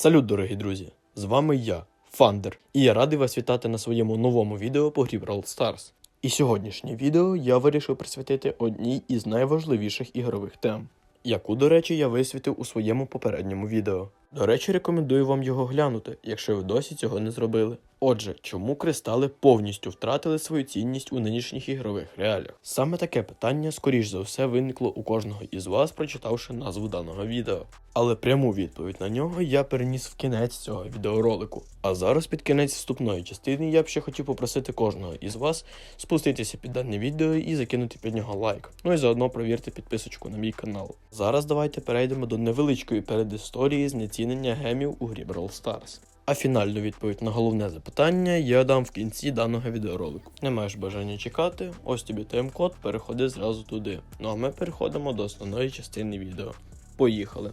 Салют, дорогі друзі! З вами я, Фандер, і я радий вас вітати на своєму новому відео по грі Brawl Stars. І сьогоднішнє відео я вирішив присвятити одній із найважливіших ігрових тем, яку, до речі, я висвітив у своєму попередньому відео. До речі, рекомендую вам його глянути, якщо ви досі цього не зробили. Отже, чому кристали повністю втратили свою цінність у нинішніх ігрових реаліях? Саме таке питання, скоріш за все, виникло у кожного із вас, прочитавши назву даного відео. Але пряму відповідь на нього я переніс в кінець цього відеоролику. А зараз під кінець вступної частини я б ще хотів попросити кожного із вас спуститися під дане відео і закинути під нього лайк. Ну і заодно провірте підписочку на мій канал. Зараз давайте перейдемо до невеличкої передісторії знецінення гемів у грі Brawl Stars. А фінальну відповідь на головне запитання я дам в кінці даного відеоролику. Не маєш бажання чекати, ось тобі тайм-код, переходи зразу туди. Ну а ми переходимо до основної частини відео. Поїхали!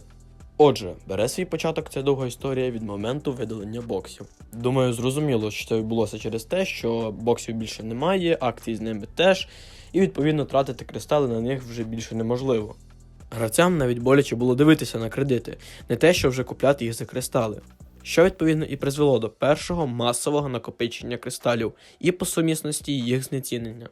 Отже, бере свій початок ця довга історія від моменту видалення боксів. Думаю, зрозуміло, що це відбулося через те, що боксів більше немає, акцій з ними теж, і відповідно тратити кристали на них вже більше неможливо. Гравцям навіть боляче було дивитися на кредити, не те, що вже купляти їх за кристали. Що відповідно і призвело до першого масового накопичення кристалів і по сумісності їх знецінення.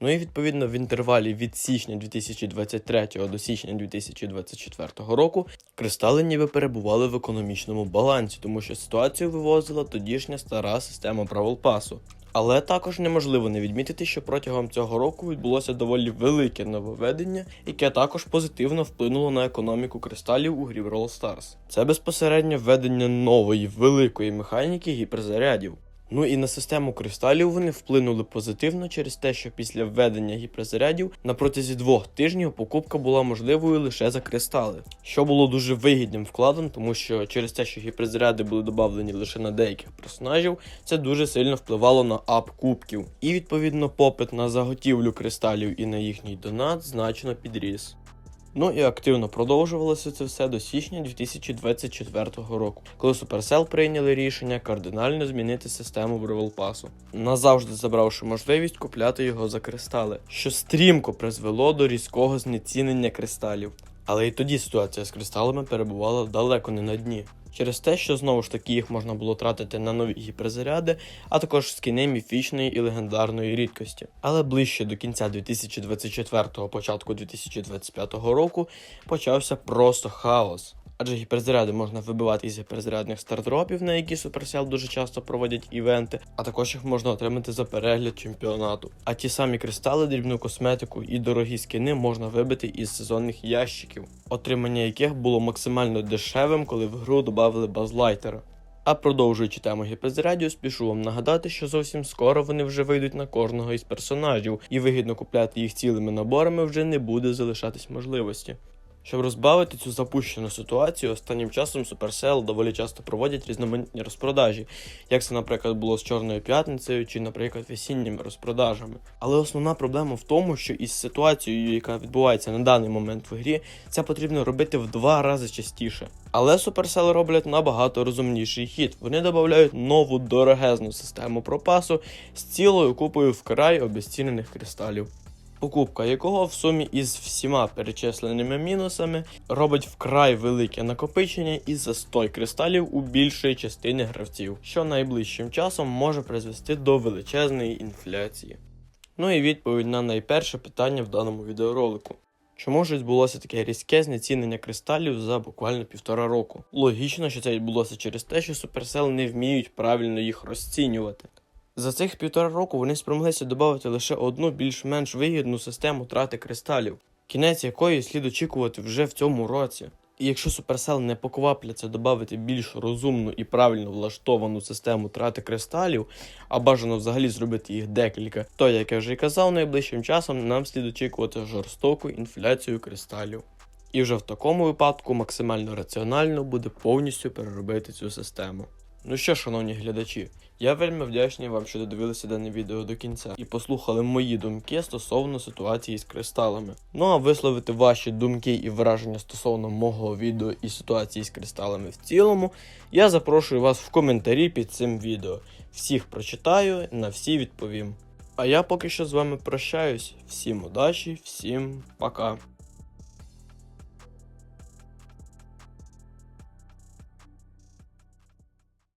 Ну і відповідно в інтервалі від січня 2023 до січня 2024 року кристали ніби перебували в економічному балансі, тому що ситуацію вивозила тодішня стара система правил пасу. Але також неможливо не відмітити, що протягом цього року відбулося доволі велике нововведення, яке також позитивно вплинуло на економіку кристалів у грі Brawl Stars. Це безпосередньо введення нової великої механіки гіперзарядів. Ну і на систему кристалів вони вплинули позитивно через те, що після введення гіперзарядів на протязі двох тижнів покупка була можливою лише за кристали, що було дуже вигідним вкладом, тому що через те, що гіперзаряди були додавлені лише на деяких персонажів, це дуже сильно впливало на ап кубків. І відповідно попит на заготівлю кристалів і на їхній донат значно підріс. Ну і активно продовжувалося це все до січня 2024 року, коли Supercell прийняли рішення кардинально змінити систему Бравл Пасу, назавжди забравши можливість купляти його за кристали, що стрімко призвело до різкого знецінення кристалів. Але і тоді ситуація з кристалами перебувала далеко не на дні. Через те, що знову ж таки їх можна було тратити на нові гіперзаряди, а також скини міфічної і легендарної рідкості. Але ближче до кінця 2024-го, початку 2025 року почався просто хаос. Адже гіперзаряди можна вибивати із гіперзарядних стартропів, на які Supercell дуже часто проводять івенти, а також їх можна отримати за перегляд чемпіонату. А ті самі кристали, дрібну косметику і дорогі скини можна вибити із сезонних ящиків, отримання яких було максимально дешевим, коли в гру додали базлайтера. А продовжуючи тему гіперзарядів, спішу вам нагадати, що зовсім скоро вони вже вийдуть на кожного із персонажів, і вигідно купляти їх цілими наборами вже не буде залишатись можливості. Щоб розбавити цю запущену ситуацію, останнім часом Supercell доволі часто проводять різноманітні розпродажі, як це, наприклад, було з Чорною п'ятницею чи, наприклад, весінніми розпродажами. Але основна проблема в тому, що із ситуацією, яка відбувається на даний момент в грі, це потрібно робити в два рази частіше. Але Supercell роблять набагато розумніший хід. Вони додають нову дорогезну систему пропасу з цілою купою вкрай обезцінених кристалів покупка якого в сумі із всіма перечисленими мінусами робить вкрай велике накопичення і застой кристалів у більшої частини гравців, що найближчим часом може призвести до величезної інфляції. Ну і відповідь на найперше питання в даному відеоролику. Чому ж відбулося таке різке знецінення кристалів за буквально півтора року? Логічно, що це відбулося через те, що Supercell не вміють правильно їх розцінювати. За цих півтора року вони спромоглися додати лише одну більш-менш вигідну систему трати кристалів, кінець якої слід очікувати вже в цьому році. І якщо Supercell не поквапляться додати більш розумну і правильно влаштовану систему трати кристалів, а бажано взагалі зробити їх декілька, то, як я вже й казав, найближчим часом нам слід очікувати жорстоку інфляцію кристалів. І вже в такому випадку максимально раціонально буде повністю переробити цю систему. Ну що, шановні глядачі, я вельми вдячний вам, що додивилися дане відео до кінця і послухали мої думки стосовно ситуації з кристалами. Ну а висловити ваші думки і враження стосовно мого відео і ситуації з кристалами в цілому, я запрошую вас в коментарі під цим відео. Всіх прочитаю, на всі відповім. А я поки що з вами прощаюсь. Всім удачі, всім пока.